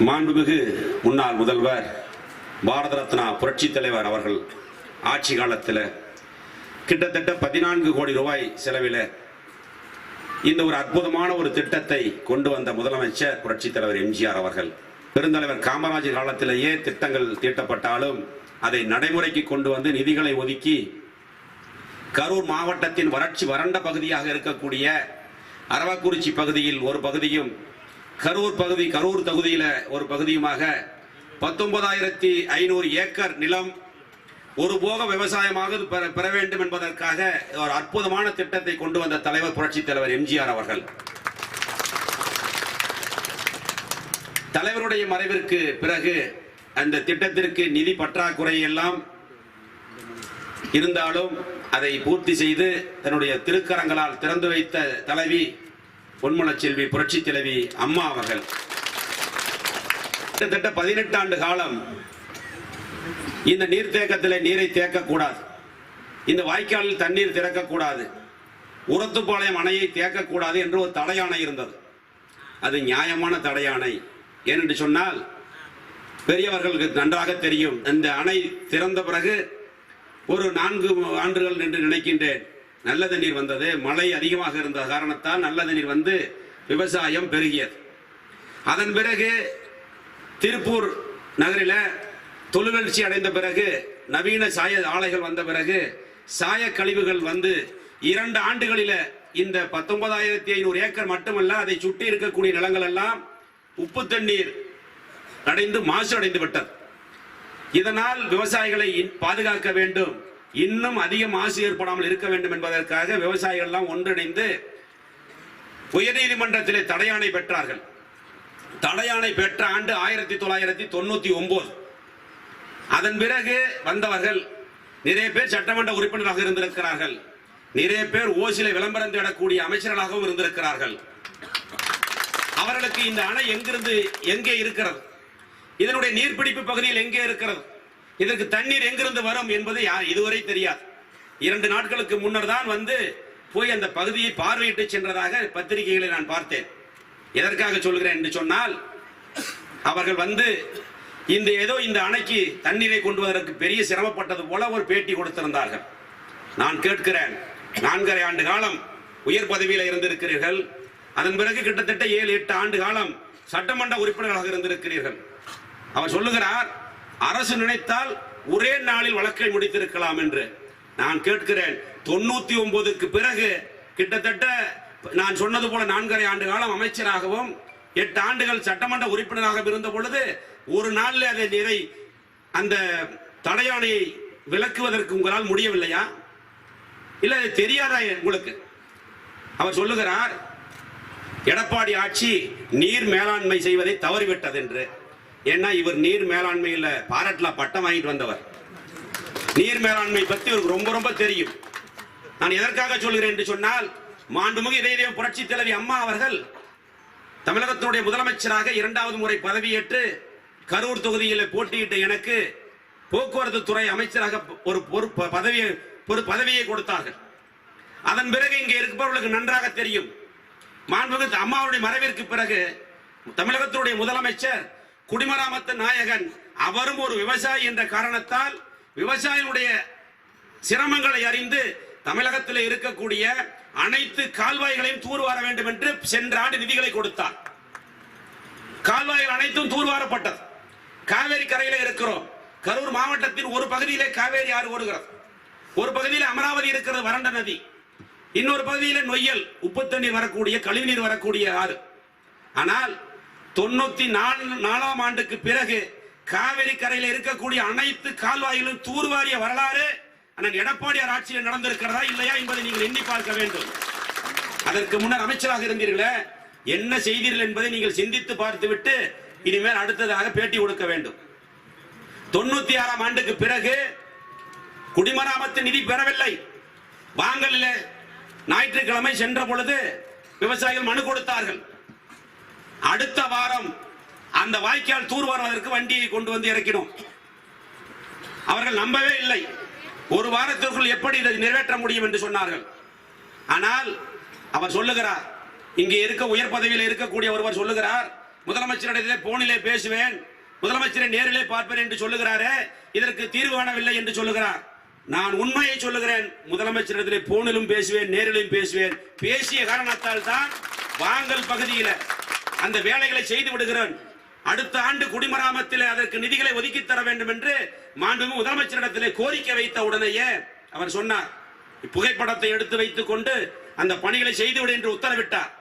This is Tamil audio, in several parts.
மாண்புமிகு முன்னாள் முதல்வர் பாரத ரத்னா புரட்சி தலைவர் அவர்கள் ஆட்சி காலத்தில் கிட்டத்தட்ட பதினான்கு கோடி ரூபாய் செலவில் இந்த ஒரு அற்புதமான ஒரு திட்டத்தை கொண்டு வந்த முதலமைச்சர் புரட்சி தலைவர் எம்ஜிஆர் அவர்கள். பெருந்தலைவர் காமராஜர் காலத்திலேயே திட்டங்கள் தீட்டப்பட்டாலும் அதை நடைமுறைக்கு கொண்டு வந்து நிதிகளை ஒதுக்கி கரூர் மாவட்டத்தின் வறட்சி வறண்ட பகுதியாக இருக்கக்கூடிய அரவக்குறிச்சி பகுதியில் ஒரு பகுதியும் கரூர் பகுதி கரூர் தொகுதியில ஒரு பகுதியுமாக பத்தொன்பதாயிரத்தி ஐநூறு ஏக்கர் நிலம் ஒரு போக விவசாயமாக பெற பெற வேண்டும் என்பதற்காக ஒரு அற்புதமான திட்டத்தை கொண்டு வந்த தலைவர் புரட்சி தலைவர் எம்ஜிஆர் அவர்கள். தலைவருடைய மறைவிற்கு பிறகு அந்த திட்டத்திற்கு நிதி பற்றாக்குறை எல்லாம் இருந்தாலும் அதை பூர்த்தி செய்து தன்னுடைய திருக்கரங்களால் திறந்து வைத்த தலைவி பொன்மனச் செல்வி புரட்சி தலைவி அம்மா அவர்கள். கிட்டத்தட்ட பதினெட்டு ஆண்டு காலம் இந்த நீர்த்தேக்கத்தில் நீரை தேக்கக்கூடாது. இந்த வாய்க்காலில் தண்ணீர் திறக்கக்கூடாது. உரத்துப்பாளையம் அணையை தேக்கக்கூடாது என்று ஒரு தடையாணை இருந்தது. அது நியாயமான தடையாணை. ஏனென்று சொன்னால் பெரியவர்களுக்கு நன்றாக தெரியும் இந்த அணை திறந்த பிறகு ஒரு நான்கு ஆண்டுகள் என்று நினைக்கின்றேன். நல்ல தண்ணீர் வந்தது. மழை அதிகமாக இருந்த காரணத்தால் நல்ல தண்ணீர் வந்து விவசாயம் பெருகியது. அதன் பிறகு திருப்பூர் நகரில் தொழிலட்சி அடைந்த பிறகு நவீன சாய ஆலைகள் வந்த பிறகு சாய கழிவுகள் வந்து இரண்டு ஆண்டுகளில் இந்த பத்தொன்பதாயிரத்தி ஐநூறு ஏக்கர் மட்டுமல்ல அதை சுற்றி இருக்கக்கூடிய நிலங்கள் எல்லாம் உப்பு தண்ணீர் அடைந்து மாசு அடைந்து விட்டது. இதனால் விவசாயிகளை பாதுகாக்க வேண்டும். இன்னும் அதிக மாசு ஏற்படாமல் இருக்க வேண்டும் என்பதற்காக விவசாயிகள் எல்லாம் ஒன்றிணைந்து உயர்நீதிமன்றத்திலே தடையாணை பெற்றார்கள். தடையாணை பெற்ற ஆண்டு ஆயிரத்தி தொள்ளாயிரத்தி தொண்ணூத்தி ஒன்பது அதன் பிறகு வந்தவர்கள் நிறைய பேர் சட்டமன்ற உறுப்பினராக இருந்திருக்கிறார்கள். நிறைய பேர் ஓசில விளம்பரம் தேடக்கூடிய அமைச்சர்களாகவும் இருந்திருக்கிறார்கள். அவர்களுக்கு இந்த அணை எங்கிருந்து எங்கே இருக்கிறது? இதனுடைய நீர்பிடிப்பு பகுதியில் எங்கே இருக்கிறது? இதற்கு தண்ணீர் எங்கிருந்து வரும் என்பது யார் இதுவரை தெரியாது. இரண்டு நாட்களுக்கு முன்னர் தான் வந்து போய் அந்த பகுதியை பார்வையிட்டு சென்றதாக பத்திரிகைகளை நான் பார்த்தேன். எதற்காக சொல்கிறேன் என்று சொன்னால் அவர்கள் வந்து இந்த ஏதோ இந்த அணைக்கு தண்ணீரை கொண்டு வருவதற்கு பெரிய சிரமப்பட்டது போல ஒரு பேட்டி கொடுத்திருந்தார்கள். நான் கேட்கிறேன் நான்கரை ஆண்டு காலம் உயர் பதவியில் இருந்திருக்கிறீர்கள். அதன் பிறகு கிட்டத்தட்ட ஏழு எட்டு ஆண்டு காலம் சட்டமன்ற உறுப்பினர்களாக இருந்திருக்கிறீர்கள். அவர் சொல்லுகிறார் அரசு நினைத்தால் ஒரே நாளில் வழக்கை முடித்திருக்கலாம் என்று நான் கேட்கிறேன். தொண்ணூத்தி ஒன்பதுக்கு பிறகு கிட்டத்தட்ட நான் சொன்னது போல நான்கரை ஆண்டு காலம் அமைச்சராகவும் எட்டு ஆண்டுகள் சட்டமன்ற உறுப்பினராக இருந்த பொழுது ஒரு நாளில் அதை நிறை அந்த தடையாணையை விளக்குவதற்கு உங்களால் முடியவில்லையா? இல்ல தெரியாதா உங்களுக்கு? அவர் சொல்லுகிறார் எடப்பாடி ஆட்சி நீர் மேலாண்மை செய்வதை தவறிவிட்டது என்று. ஏன்னா இவர் நீர் மேலாண்மையில் பாராட்டுல பட்டம் வாங்கிட்டு வந்தவர். நீர் மேலாண்மை பத்தி இவருக்கு ரொம்ப ரொம்ப தெரியும். நான் எதற்காக சொல்கிறேன் என்று சொன்னால் மாண்புமிகு இதய புரட்சி தலைவி அம்மா அவர்கள் தமிழகத்தினுடைய முதலமைச்சராக இரண்டாவது முறை பதவியேற்று கரூர் தொகுதியில் போட்டியிட்ட எனக்கு போக்குவரத்து துறை அமைச்சராக ஒரு பொறுப்பு பதவியை ஒரு பதவியை கொடுத்தார்கள். அதன் பிறகு இங்கே இருப்பவர்களுக்கு நன்றாக தெரியும். மாண்புமிகு அம்மாவுடைய மறைவிற்கு பிறகு தமிழகத்தினுடைய முதலமைச்சர் குடிமராமத்து நாயகன் அவரும் ஒரு விவசாயி என்ற காரணத்தால் விவசாயினுடைய சிரமங்களை அறிந்து தமிழகத்தில் இருக்கக்கூடிய அனைத்து கால்வாய்களையும் தூர்வார வேண்டும் என்று சென்ற ஆண்டு நிதிகளை கொடுத்தார். கால்வாய்கள் அனைத்தும் தூர்வாரப்பட்டது காவேரி கரையில் இருக்கிறோம். கரூர் மாவட்டத்தின் ஒரு பகுதியிலே காவேரி ஆறு ஓடுகிறது. ஒரு பகுதியில் அமராவதி இருக்கிறது வறண்ட நதி. இன்னொரு பகுதியில் நொய்யல் உப்பு தண்ணீர் வரக்கூடிய கழிவுநீர் வரக்கூடிய ஆறு. ஆனால் தொண்ணூத்தி நாலு நாலாம் ஆண்டுக்கு பிறகு காவிரி கரையில் இருக்கக்கூடிய அனைத்து கால்வாய்களும் தூர்வாரிய வரலாறு அண்ணன் எடப்பாடியார் ஆட்சியில் நடந்திருக்கிறதா இல்லையா என்பதை நீங்கள் எண்ணி பார்க்க வேண்டும். அதற்கு முன்னர் அமைச்சராக இருந்தீர்களே என்ன செய்தீர்கள் என்பதை நீங்கள் சிந்தித்து பார்த்துவிட்டு இனிமேல் அடுத்ததாக பேட்டி கொடுக்க வேண்டும். தொண்ணூத்தி ஆறாம் ஆண்டுக்கு பிறகு குடிமராமத்து நிதி பெறவில்லை. வாங்கலில் ஞாயிற்றுக்கிழமை சென்ற பொழுது விவசாயிகள் மனு கொடுத்தார்கள். அடுத்த வாரம் அந்த வாய்க்கால் தூர்வாருவதற்கு வண்டியை கொண்டு வந்து இறக்கினோம். அவர்கள் நம்பவே இல்லை. ஒரு வாரத்திற்குள் எப்படி இதை நிறைவேற்ற முடியும் என்று சொன்னார்கள். ஆனால் அவர் சொல்லுகிறார் இங்கே இருக்க உயர் பதவியில் இருக்கக்கூடிய ஒருவர் சொல்லுகிறார் முதலமைச்சரிடத்திலே போனிலே பேசுவேன் முதலமைச்சரை நேரிலே பார்ப்பேன் என்று சொல்லுகிறாரே இதற்கு தீர்வு காணவில்லை என்று சொல்லுகிறார். நான் உண்மையை சொல்லுகிறேன் முதலமைச்சரிடத்திலே போனிலும் பேசுவேன் நேரிலும் பேசுவேன். பேசிய காரணத்தால் தான் வாங்கல் பகுதியில் அந்த வேலைகளை செய்து விடுகிறேன். அடுத்த ஆண்டு குடிமராமத்தில் அதற்கு நிதிகளை ஒதுக்கி தர வேண்டும் என்று மாண்புமிகு முதலமைச்சரிடத்திலே கோரிக்கை வைத்த உடனேயே அவர் சொன்னார். புகைப்படத்தை எடுத்து வைத்துக் கொண்டு அந்த பணிகளை செய்துவிடு என்று உத்தரவிட்டார்.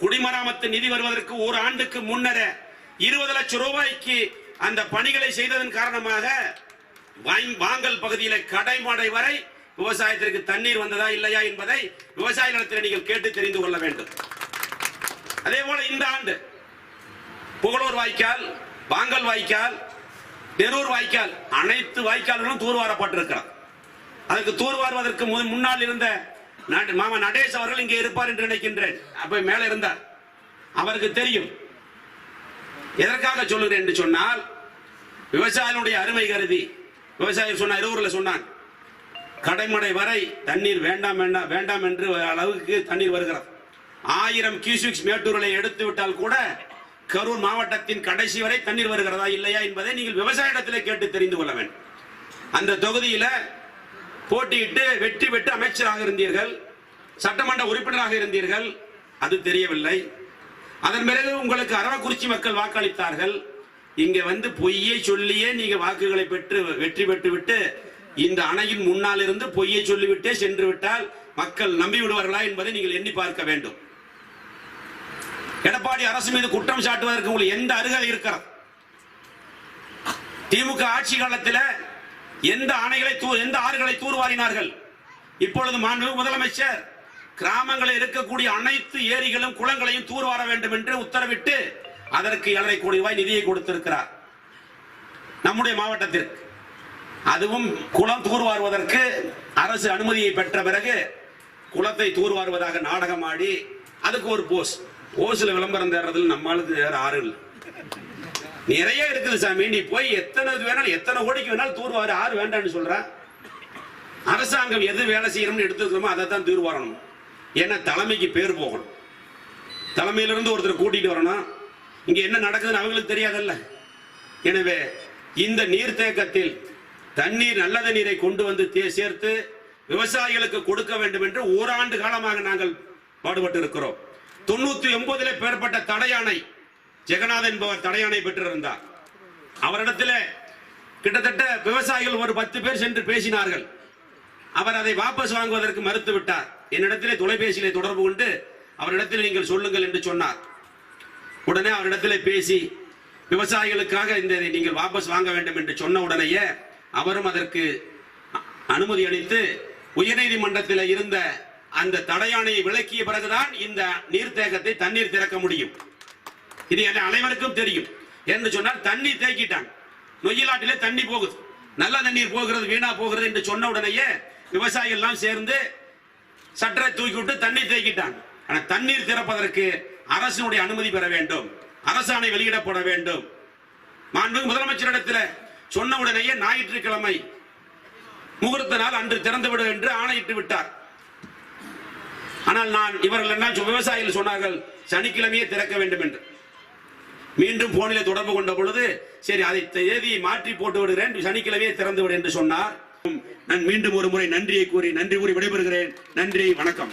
குடிமராமத்து நிதி வருவதற்கு ஒரு ஆண்டுக்கு முன்னரே இருபது லட்சம் ரூபாய்க்கு அந்த பணிகளை செய்ததன் காரணமாக வாங்கல் பகுதியில கடைமடை வரை விவசாயத்திற்கு தண்ணீர் வந்ததா இல்லையா என்பதை விவசாய நிலத்தில் நீங்கள் கேட்டு தெரிந்து கொள்ள வேண்டும். அதே போல இந்த ஆண்டு புகழூர் வாய்க்கால் வாங்கல் வாய்க்கால் நெரூர் வாய்க்கால் அனைத்து வாய்க்கால்களும் தூர்வாரப்பட்டிருக்கிறது. அதுக்கு தூர்வாருவதற்கு மு- முன்னால் இருந்த மாமா நடேஷ் அவர்கள் இங்கே இருப்பார் என்று நினைக்கின்றேன். அப்ப மேல இருந்தார். அவருக்கு தெரியும். எதற்காக சொல்லுகிறேன் என்று சொன்னால் விவசாயினுடைய அருமை கருதி விவசாயி சொன்ன இருவர்ல சொன்னான் கடைமடை வரை தண்ணீர் வேண்டாம் வேண்டாம் வேண்டாம் என்று அளவுக்கு தண்ணீர் வருகிறது. ஆயிரம் கியூசிக்ஸ் மேட்டூர்களை எடுத்து விட்டால் கூட கரூர் மாவட்டத்தின் கடைசி வரை தண்ணீர் வருகிறதா இல்லையா என்பதை நீங்கள் விவசாய இடத்துல கேட்டு தெரிந்து கொள்ள வேண்டும். அந்த தொகுதியில போட்டியிட்டு வெற்றி பெற்று அமைச்சராக இருந்தீர்கள் சட்டமன்ற உறுப்பினராக இருந்தீர்கள் அது தெரியவில்லை. அதன் பிறகு உங்களுக்கு அரவக்குறிச்சி மக்கள் வாக்களித்தார்கள். இங்க வந்து பொய்யை சொல்லியே நீங்க வாக்குகளை பெற்று வெற்றி பெற்று விட்டு இந்த அணையின் முன்னால் இருந்து பொய்யை சொல்லிவிட்டே சென்று விட்டால் மக்கள் நம்பி விடுவார்களா என்பதை நீங்கள் எண்ணி பார்க்க வேண்டும். எடப்பாடி அரசு மீது குற்றம் சாட்டுவதற்கு உங்களுக்கு எந்த அருகதை இருக்கிறது? திமுக ஆட்சி காலத்தில் எந்த அணைகளை தூ எந்த ஆறுகளை தூர்வாரினார்கள்? இப்பொழுது மாண்பு முதலமைச்சர் கிராமங்களில் இருக்கக்கூடிய அனைத்து ஏரிகளும் குளங்களையும் தூர்வார வேண்டும் என்று உத்தரவிட்டு அதற்கு ஏழரை கோடி ரூபாய் நிதியை கொடுத்திருக்கிறார். நம்முடைய மாவட்டத்திற்கு. அதுவும் குளம் தூர்வாருவதற்கு அரசு அனுமதியை பெற்ற பிறகு குளத்தை தூர்வாருவதாக நாடகமாடி அதுக்கு ஒரு போஸ் ஓசில விளம்பரம் தேடுறதுல நம்மளுக்கு வேற ஆறு இல்லை. நிறைய இருக்குது சாமி. நீ போய் எத்தனை இது வேணாலும் எத்தனை கோடிக்கு வேணாலும் தூர்வாரு. ஆறு வேண்டாம்னு சொல்ற. அரசாங்கம் எது வேலை செய்யணும்னு எடுத்துக்கிறோமோ அதை தான் தூர்வாரணும். ஏன்னா தலைமைக்கு பேர் போகணும். தலைமையிலிருந்து ஒருத்தர் கூட்டிட்டு வரணும். இங்க என்ன நடக்குதுன்னு அவங்களுக்கு தெரியாதல்ல. எனவே இந்த நீர்த்தேக்கத்தில் தண்ணீர் நல்ல தண்ணீரை கொண்டு வந்து தே- சேர்த்து விவசாயிகளுக்கு கொடுக்க வேண்டும் என்று ஓராண்டு காலமாக நாங்கள் பாடுபட்டு இருக்கிறோம் தொண்ணூத்தி ஒன்பதுல பெறப்பட்ட தடையானை ஜெகநாதன் என்பவர் தடையானை பெற்றிருந்தார். அவரிடத்தில் கிட்டத்தட்ட விவசாயிகள் ஒரு பத்து பேர் சென்று பேசினார்கள். அவர் அதை வாபஸ் வாங்குவதற்கு மறுத்து விட்டார் என்னிடத்திலே தொலைபேசியிலே தொடர்பு கொண்டு அவரிடத்தில் நீங்கள் சொல்லுங்கள் என்று சொன்னார். உடனே அவரிடத்திலே பேசி விவசாயிகளுக்காக இந்த நீங்கள் வாபஸ் வாங்க வேண்டும் என்று சொன்ன உடனேயே அவரும் அதற்கு அனுமதி அளித்து உயர்நீதிமன்றத்தில் இருந்த அந்த தடையானையை விளக்கிய பிறகுதான் இந்த நீர்த்தேக்கத்தை தண்ணீர் திறக்க முடியும். இது என்ன அனைவருக்கும் தெரியும். என்று சொன்னால் தண்ணி தேக்கிட்டாங்க. நொய்யலாட்டிலே தண்ணி போகுது. நல்ல தண்ணீர் போகிறது வீணா போகிறது என்று சொன்ன உடனேயே விவசாயிகள் எல்லாம் சேர்ந்து சட்டரை தூக்கி விட்டு தண்ணீர் தேக்கிட்டாங்க. ஆனால் தண்ணீர் திறப்பதற்கு அரசினுடைய அனுமதி பெற வேண்டும். அரசாணை வெளியிடப்பட வேண்டும். மாண்பு முதலமைச்சரிடத்தில் சொன்ன உடனேயே ஞாயிற்றுக்கிழமை முகூர்த்த நாள் அன்று திறந்து விடும் என்று ஆணையிட்டு விட்டார். ஆனால் நான் இவர்கள் என்ன விவசாயிகள் சொன்னார்கள் சனிக்கிழமையே திறக்க வேண்டும் என்று. மீண்டும் போனில தொடர்பு கொண்ட பொழுது சரி அதை தேதியை மாற்றி போட்டு விடுகிறேன் சனிக்கிழமையே திறந்து விடு என்று சொன்னார். நான் மீண்டும் ஒரு முறை நன்றியை கூறி நன்றி கூறி விடைபெறுகிறேன். நன்றி வணக்கம்.